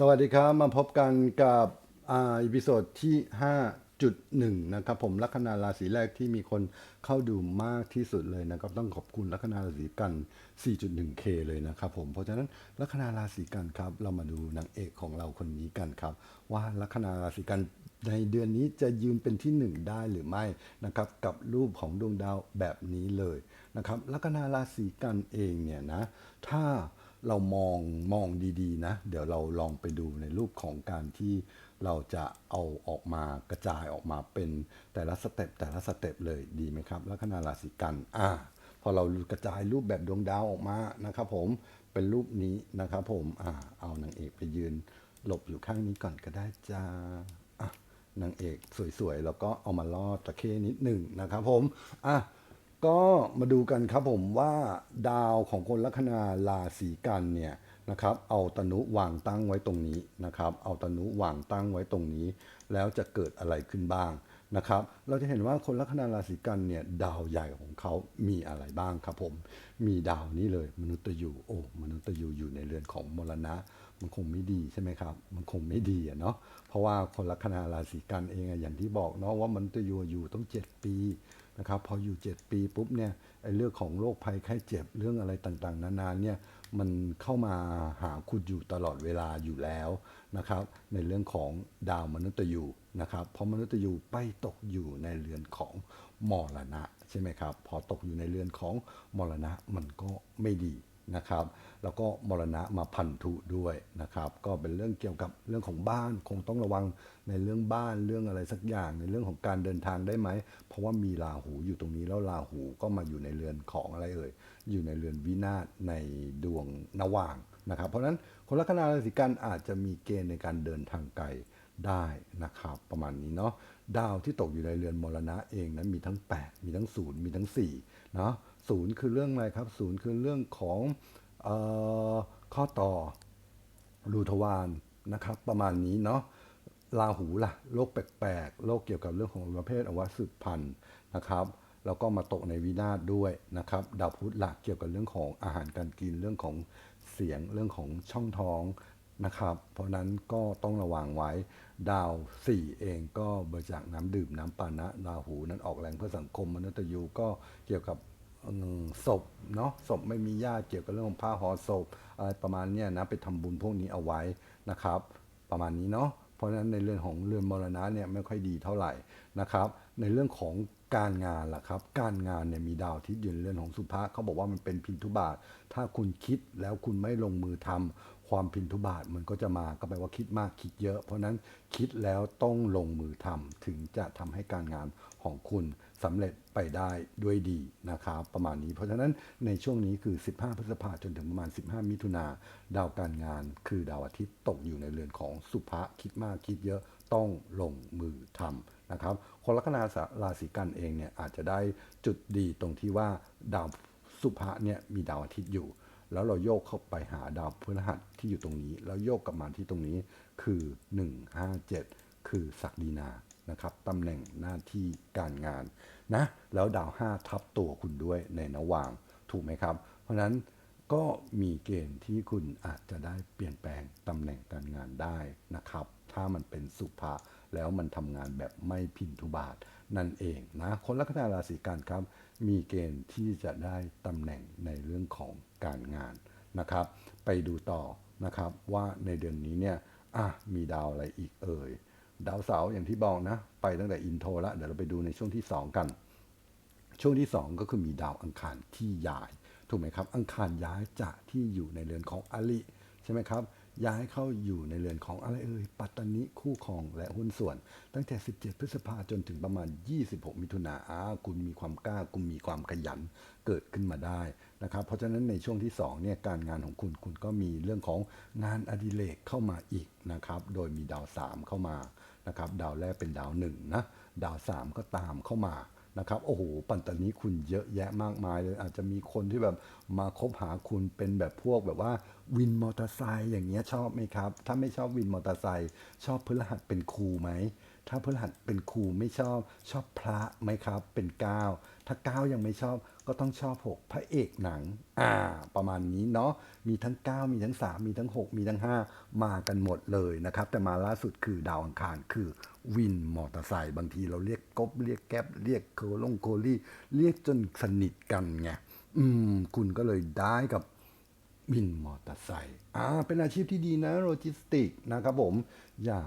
สวัสดีครับ มาพบกันกับอ่าอีพิโซดที่ 5.1 นะครับ ผมลัคนาราศีแรกที่มีคนเข้าดูมากที่สุดเลยนะครับ ต้องขอบคุณลัคนาราศีกัน 4.1K เลยนะครับผมเพราะฉะนั้นลัคนาราศีกันครับ เรามาดูนางเอกของเราคนนี้กันครับ ว่าลัคนาราศีกันในเดือนนี้จะยืนเป็นที่หนึ่งได้หรือไม่นะครับ กับรูปของดวงดาวแบบนี้เลยนะครับลัคนาราศีกันเองเนี่ยนะถ้า เรามองมองดีๆนะ เดี๋ยวเราลองไปดูในรูปของการที่เราจะเอาออกมากระจายออกมาเป็นแต่ละสเต็ปแต่ละสเต็ปเลยดีไหมครับลัคนาราศีกันอ่าพอเรากระจายรูปแบบดวงดาวออกมานะครับผมเป็นรูปนี้นะครับผมอ่าเอานางเอกไปยืน หลบอยู่ข้างนี้ก่อนก็ได้จ้านางเอกสวยๆ แล้วก็เอามาลอดตะเข้นิดหนึ่งนะครับผมอะ ก็มาดูกันครับผมว่าดาวของคนลัคนาราศีกันเนี่ยนะครับเอาตนุวางตั้งไว้ตรงนี้นะครับ เอาตนุวางตั้งไว้ตรงนี้ แล้วจะเกิดอะไรขึ้นบ้างนะครับ เราจะเห็นว่าคนลัคนาราศีกันเนี่ยดาวใหญ่ของเขามีอะไรบ้างครับผม มีดาวนี้เลยมนุษย์ยูโอ้มนุษย์ยูอยู่ในเรือนของมรณะ มันคงไม่ดีใช่ไหมครับ มันคงไม่ดีอะเนาะเพราะว่าคนลัคนาราศีกันเองอะอย่างที่บอกเนาะว่ามนุษย์ยูอยู่ต้อง 7 ปี นะครับพออยู่ 7 ปีปุ๊บเนี่ยไอ้เรื่องของโรคภัยไข้เจ็บเรื่องอะไรต่างๆ นานาเนี่ยมันเข้ามาหาคุณอยู่ตลอดเวลาอยู่แล้วนะครับในเรื่องของดาวมนุษย์ยูนะครับเพราะมนุษย์ยูไปตกอยู่ในเรือนของมรณะใช่ไหมครับพอตกอยู่ในเรือนของมรณะมันก็ไม่ดี นะครับ แล้วก็มรณะมาพันธุด้วยนะครับ ก็เป็นเรื่องเกี่ยวกับเรื่องของบ้านคงต้องระวังในเรื่องบ้านเรื่องอะไรสักอย่างในเรื่องของการเดินทางได้ไหม เพราะว่ามีราหูอยู่ตรงนี้แล้วราหูก็มาอยู่ในเรือนของอะไรเอ่ยอยู่ในเรือนวินาศในดวงนว่างนะครับ เพราะฉะนั้นคนลัคนาราศีกันอาจจะมีเกณฑ์ในการเดินทางไกลได้นะครับ ประมาณนี้เนาะ ดาวที่ตกอยู่ในเรือนมรณะเองนั้นมีทั้ง 8 มีทั้ง 0 มีทั้ง4เนาะศูนย์คือเรื่องอะไรครับศูนย์คือเรื่องของออข้อต่อรูทวารนะครับ ประมาณนี้เนาะราหูล่ะโรคแปลกๆโรคเกี่ยวกับเรื่องของประเภทอวัสืบพันธุ์นะครับแล้วก็มาตกในวินาศด้วยนะครับดาวพุธหล่ะเกี่ยวกับเรื่องของอาหารการกินเรื่องของเสียงเรื่องของช่องท้อง นะครับ เพราะนั้นก็ต้องระวังไว้ดาว 4 เองก็บริจาคน้ำดื่มน้ำปานะราหูนั้นออกแรงเพื่อสังคมมนุษย์ยูก็เกี่ยวกับศพเนาะศพไม่มีญาติเกี่ยวกับเรื่องของผ้าห่อศพอะไรประมาณนี้นะไปทำบุญพวกนี้เอาไว้นะครับ ประมาณนี้เนาะเพราะฉะนั้นในเรื่องของเรือนมรณะเนี่ยไม่ค่อยดีเท่าไหร่นะครับ ในเรื่องของการงานล่ะครับ การงานเนี่ยมีดาวทิตย์อยู่ในเรือนของสุภะเขาบอกว่ามันเป็นพินทุบาท ถ้าคุณคิดแล้วคุณไม่ลงมือทำ ความพินทุบาทมันก็จะมาก็แปลว่าคิดมากคิดเยอะ เพราะนั้นคิดแล้วต้องลงมือทำถึงจะทำให้การงานของคุณสำเร็จไปได้ด้วยดีนะครับประมาณนี้ เพราะฉะนั้นในช่วงนี้คือ 15 พฤษภาจนถึงประมาณ 15 มิถุนาดาวการงาน คือดาวอาทิตย์ตกอยู่ในเรือนของสุภะคิดมากคิดเยอะต้องลงมือทำนะครับ คนลัคนาราศีกันเองเนี่ยอาจจะได้จุดดีตรงที่ว่าดาวสุภะเนี่ยมีดาวอาทิตย์อยู่ แล้วเราโยกเข้าไปหาดาวพฤหัสที่อยู่ตรงนี้ แล้วโยกกลับมาที่ตรงนี้คือ 157 คือศักดินานะครับตำแหน่งหน้าที่การงานนะแล้วดาว 5 ทับตัวคุณด้วยในระหว่างถูกไหมครับ เพราะนั้นก็มีเกณฑ์ที่คุณอาจจะได้เปลี่ยนแปลงตำแหน่งการงานได้นะครับ ถ้ามันเป็นสุภะแล้วมันทำงานแบบไม่พินทุบาทนั่นเองนะคนลัคนาราศีกันครับ มีเกณฑ์ที่จะได้ตำแหน่งในเรื่องของการงานนะครับ ไปดูต่อนะครับว่าในเดือนนี้เนี่ยอะมีดาวอะไรอีกเอ่ย ดาวเสาร์อย่างที่บอกนะ ไปตั้งแต่อินโทรล้วเดี๋ยวเราไปดูในช่วงที่ 2 กัน ช่วงที่ 2 ก็คือมีดาวอังคารที่ย้าย ถูกไหมครับ อังคารย้ายจากที่อยู่ในเรือนของอลิ ช่ไหมครับ ย้ายเข้าอยู่ในเรือนของอะไรเอ่ยปัตตานิคู่ครองและหุ้นส่วน ตั้งแต่ 17 พฤษภาจนถึงประมาณ 26 มิถุนาอาคุณมีความกล้า คุณมีความขยันเกิดขึ้นมาได้นะครับ เพราะฉะนั้นในช่วงที่2เนี่ยการงานของคุณคุณก็มีเรื่องของงานอดิเรกเข้ามาอีกนะครับ โดยมีดาว 3 เข้ามานะครับ ดาวแรกเป็นดาว1นะดาว 3 ก็ตามเข้ามา นะครับโอ้โหปัตตานีคุณเยอะแยะมากมายเลย อาจจะมีคนที่แบบมาคบหาคุณเป็นแบบพวกแบบว่าวินมอเตอร์ไซค์อย่างเงี้ยชอบไหมครับ ถ้าไม่ชอบวินมอเตอร์ไซค์ชอบพฤหัสเป็นครูไหม ถ้าพฤหัสเป็นครูไม่ชอบชอบพระไหมครับ เป็นก้าถ้าก้ายังไม่ชอบก็ต้องชอบหกพระเอกหนัง อ่า ประมาณนี้เนาะมีทั้ง 9 มีทั้ง 3 มีทั้ง 6 มีทั้ง 5 มากันหมดเลยนะครับ แต่มาล่าสุดคือดาวอังคารคือวินมอเตอร์ไซค์บางทีเราเรียกกบเรียกแก๊ปเรียกโคลงโคลี่เรียกจนสนิทกันไงอืม คุณก็เลยได้กับวินมอเตอร์ไซค์อ่าเป็นอาชีพที่ดีนะโลจิสติกนะครับผม อย่า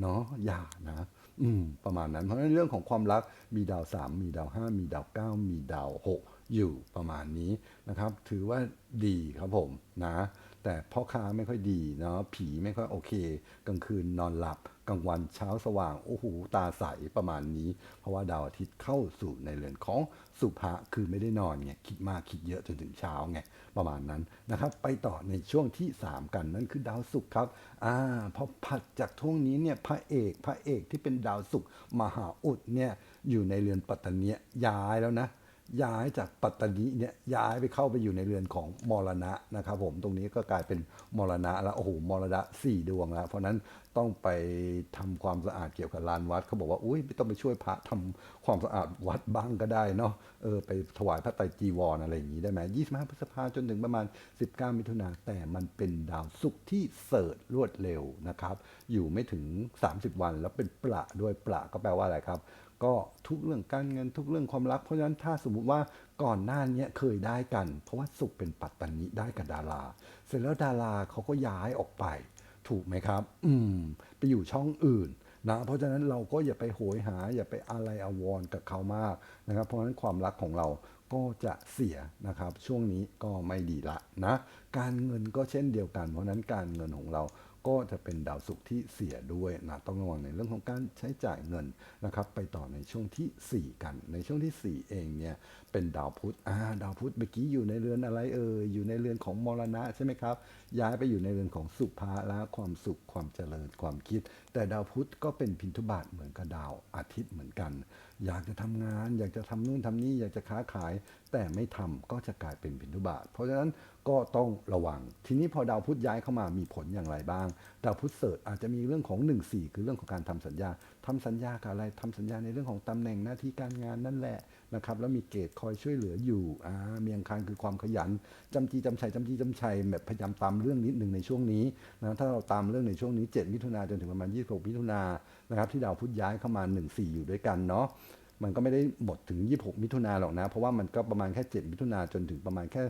เนาะอย่านะ อืมประมาณนั้นเพราะฉะนั้นเรื่องของความรักมีดาว 3 มีดาว 5 มีดาว 9 มีดาว 6 อยู่ประมาณนี้นะครับ ถือว่าดีครับผมนะ แต่พ่อค้าไม่ค่อยดีเนาะผีไม่ค่อยโอเค กลางคืนนอนหลับกลางวันเช้าสว่างโอ้โหตาใสประมาณนี้ เพราะว่าดาวอาทิตย์เข้าสู่ในเรือนของสุภะคือไม่ได้นอนไงคิดมากคิดเยอะจนถึงเช้าไงประมาณนั้นนะครับ ไปต่อในช่วงที่ 3 กันนั่นคือดาวศุกร์ครับอ่าพอผัดจากช่วงนี้เนี่ยพระเอกพระเอกที่เป็นดาวศุกร์มหาอุดเนี่ยอยู่ในเรือนปัตตานีย้ายแล้วนะ ย้ายจากปัตตานีเนี่ยย้ายไปเข้าไปอยู่ในเรือนของมรณะนะครับผมตรงนี้ก็กลายเป็นมรณะแล้วโอ้โหมรณะสี่ดวงแล้วเพราะนั้น ต้องไปทำความสะอาดเกี่ยวกับลานวัดเขาบอกว่าอุ้ยไม่ต้องไปช่วยพระทำความสะอาดวัดบ้างก็ได้เนาะเออไปถวายพระไตรจีวรอะไรอย่างนี้ได้ไหม25พฤษภาจนถึงประมาณ 19 มิถุนาแต่มันเป็นดาวศุกร์ที่เสิร์ชรวดเร็วนะครับ อยู่ไม่ถึง 30 วันแล้วเป็นประด้วยประก็แปลว่าอะไรครับ ก็ทุกเรื่องการเงินทุกเรื่องความรัก เพราะฉะนั้นถ้าสมมุติว่าก่อนหน้านี้เคยได้กัน เพราะว่าสุขเป็นปัตตานีได้กับดารา เสร็จแล้วดาราเขาก็ย้ายออกไป ถูกไหมครับ อืม ไปอยู่ช่องอื่นนะ เพราะฉะนั้นเราก็อย่าไปโหยหา อย่าไปอะไรอาวรกับเขามากนะครับ เพราะฉะนั้นความรักของเราก็จะเสียนะครับ ช่วงนี้ก็ไม่ดีละนะ การเงินก็เช่นเดียวกัน เพราะฉะนั้นการเงินของเราก็จะเป็นดาวศุกร์ที่เสียด้วยนะต้องระวังในเรื่องของการใช้จ่ายเงินนะครับ ไปต่อในช่วงทีสี่4 กัน ในช่วงทีสี่4 เองเนี่ย เป็นดาวพุธอ่าดาวพุธเมื่อกี้อยู่ในเรือนอะไรเอ่ยอยู่ในเรือนของมรณะใช่ไหมครับ ย้ายไปอยู่ในเรือนของสุภาละความสุขความเจริญความคิด แต่ดาวพุธก็เป็นพินทุบาทเหมือนกับดาวอาทิตย์เหมือนกัน อยากจะทำงาน อยากจะทำนู่นทำนี่อยากจะค้าขาย แต่ไม่ทำก็จะกลายเป็นพินทุบาท เพราะฉะนั้นก็ต้องระวัง ทีนี้พอดาวพุธย้ายเข้ามามีผลอย่างไรบ้าง ดาวพุธเสริฐอาจจะมีเรื่องของ 1 4 คือเรื่องของการทำสัญญาทำสัญญากับอะไรทำสัญญาในเรื่องของตำแหน่งหน้าที่การงานนั่นแหละนะครับแล้วมีเกตคอยช่วยเหลืออยู่อ่าเมีอังคารคือความขยันจำจีจำชัยจำจีจำชัยแบบพยายามตามเรื่องนิดหนึ่งในช่วงนี้นะถ้าเราตามเรื่องในช่วงนี้ 7 มิถุนาจนถึงประมาณ 26 มิถุนานะครับที่ดาวพุธย้ายเข้ามา 1 4 อยู่ด้วยกันเนาะมันก็ไม่ได้หมดถึง 26 มิถุนาหรอกนะ เพราะว่ามันก็ประมาณแค่ 7 มิถุนาจนถึงประมาณแค่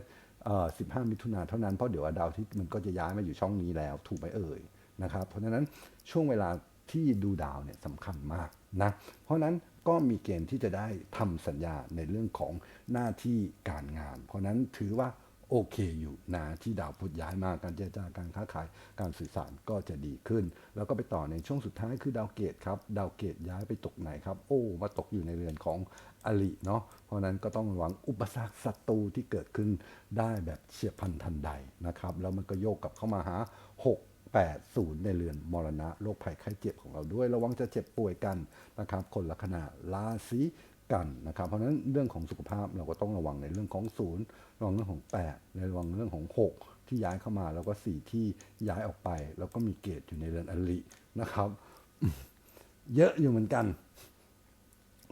เอ่อ15มิถุนาเท่านั้นเพราะเดี๋ยวดาวที่มันก็จะย้ายมาอยู่ช่องนี้แล้วถูกไหมเอ่ยนะครับเพราะฉะนั้นช่วงเวลา ที่ดูดาวเนี่ยสำคัญมากนะ เพราะนั้นก็มีเกณฑ์ที่จะได้ทำสัญญาในเรื่องของหน้าที่การงาน เพราะนั้นถือว่าโอเคอยู่นะที่ดาวพุธย้ายมาการเจรจาการค้าขายการสื่อสารก็จะดีขึ้น แล้วก็ไปต่อในช่วงสุดท้ายคือดาวเกตครับ ดาวเกตย้ายไปตกไหนครับ โอ้มาตกอยู่ในเรือนของอลิเนาะเพราะฉะนั้นก็ต้องระวังอุปสรรคศัตรูที่เกิดขึ้นได้แบบเฉียบพลันทันใดนะครับ แล้วมันก็โยกกลับเข้ามาหา 6 8 0 ในเรือนมรณะโรคภัยไข้เจ็บของเราด้วย ระวังจะเจ็บป่วยกันนะครับคนละขนาดราศีกันนะครับ เพราะฉะนั้นเรื่องของสุขภาพเราก็ต้องระวังในเรื่องของศูนย์ระวังเรื่องของ 8 ในระวังเรื่องของ 6 ที่ย้ายเข้ามาแล้วก็ 4 ที่ย้ายออกไป แล้วก็มีเกตอยู่ในเรือนอลินะครับ เยอะอยู่เหมือนกัน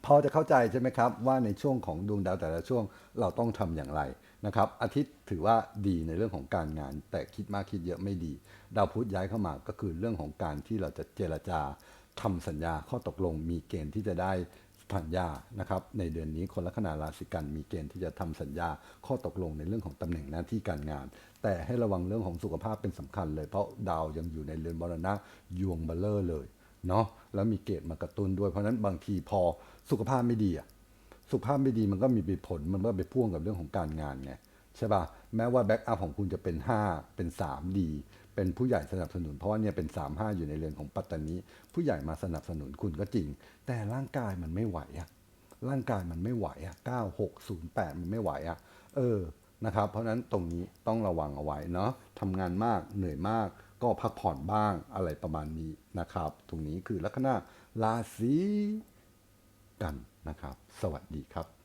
พอจะเข้าใจใช่ไหมครับ ว่าในช่วงของดวงดาวแต่ละช่วงเราต้องทำอย่างไร นะครับอาทิตย์ถือว่าดีในเรื่องของการงาน แต่คิดมากคิดเยอะไม่ดี ดาวพุธย้ายเข้ามาก็คือเรื่องของการที่เราจะเจรจาทำสัญญาข้อตกลง มีเกณฑ์ที่จะได้สัญญานะครับในเดือนนี้คนลัคนาราศีกันมีเกณฑ์ที่จะทำสัญญาข้อตกลงในเรื่องของตำแหน่งหน้าที่การงาน แต่ให้ระวังเรื่องของสุขภาพเป็นสำคัญเลย เพราะดาวยังอยู่ในเรือนมรณะยวงเบลเลอร์เลยเนาะแล้วมีเกตมากระตุ้นด้วยเพราะฉะนั้นบางทีพอสุขภาพไม่ดีอะ สุขภาพไม่ดีมันก็มีผลมันก็ไปพ่วงกับเรื่องของการงานไงใช่ป่ะแม้ว่าแบ็กอัพของคุณจะเป็น 5 เป็น 3 ดี เป็นผู้ใหญ่สนับสนุนเพราะว่าเนี่ยเป็น 3 5 อยู่ในเรือนของปัตตานีผู้ใหญ่มาสนับสนุนคุณก็จริง แต่ร่างกายมันไม่ไหวอะร่างกายมันไม่ไหวอะ9 6 0 8 มันไม่ไหวอะเออนะครับ เพราะฉะนั้นตรงนี้ต้องระวังเอาไว้เนาะทำงานมากเหนื่อยมาก ก็พักผ่อนบ้างอะไรประมาณนี้นะครับ ตรงนี้คือลัคนาราศีกัน นะครับ สวัสดีครับ